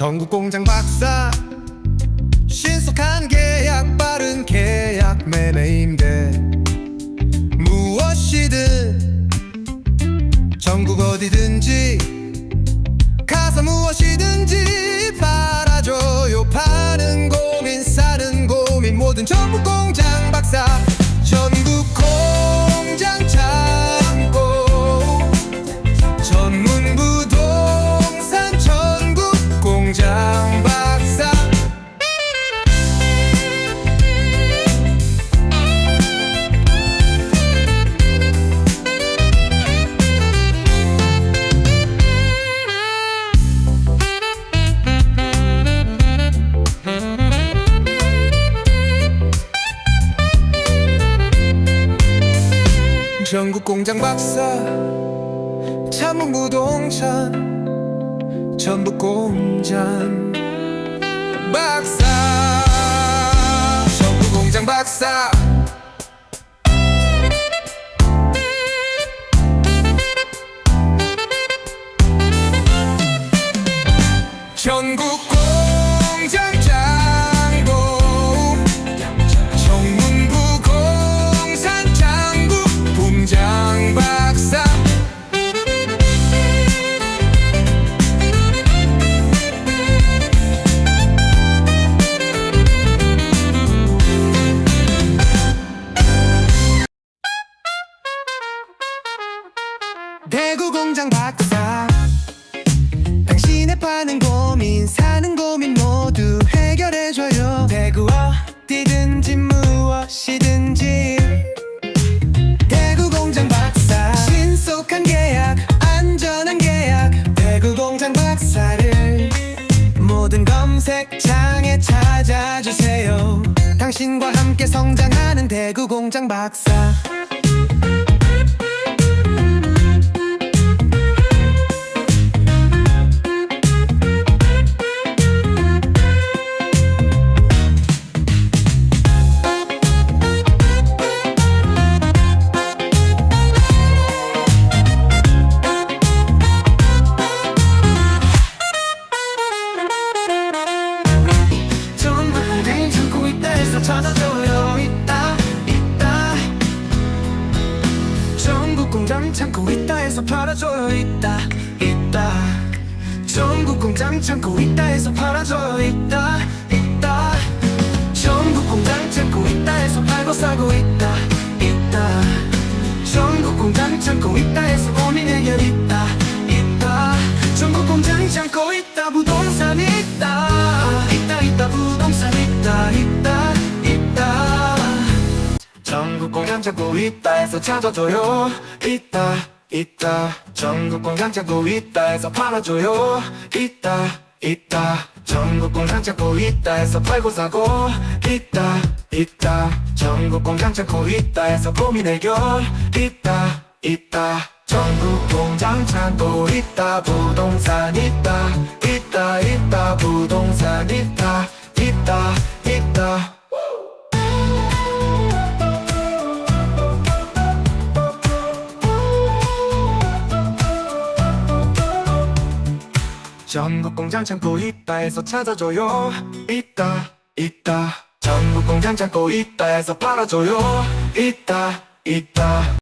전국 공장 박사. 신속한 계약 빠른 계약 매매 임대. 무엇이든 전국 어디든지 가서 무엇이든지 팔아줘요. 파는 고민 사는 고민 모든 전국 공장 박사 전국 공장 박사 참문 부동산 전국 공장 박사. 전국 공장 박사. 전국 공장 박사. 당신의 파는 고민 사는 고민 모두 해결해줘요. 대구 어디든지 무엇이든지. 대구 공장 박사. 신속한 계약 안전한 계약. 대구 공장 박사를 모든 검색창에 찾아주세요. 당신과 함께 성장하는 대구 공장 박사 전국 공장 찾고 있다 해서 팔아줘요. 있다 있다. 전국 공장 찾고 있다 해서 팔아줘요. 있다 있다. 전국 공장 찾고 있다 해서 팔고 있다 있다 공장 찾고 있다 해서 찾아줘요. 있다 있다. 전국 공장 찾고 있다 해서 팔아줘요. 있다 있다. 전국 공장 찾고 있다 해서 팔고 사고. 있다 있다. 전국 공장 찾고 있다 해서 고민 해결 있다 있다. 전국 공장 찾고 있다. 부동산 있다. 있다 있다. 부동산 있다 전국 공장 찾고 있다 해서 찾아줘요. 있다 있다. 전국 공장 찾고 있다 해서 팔아줘요. 있다 있다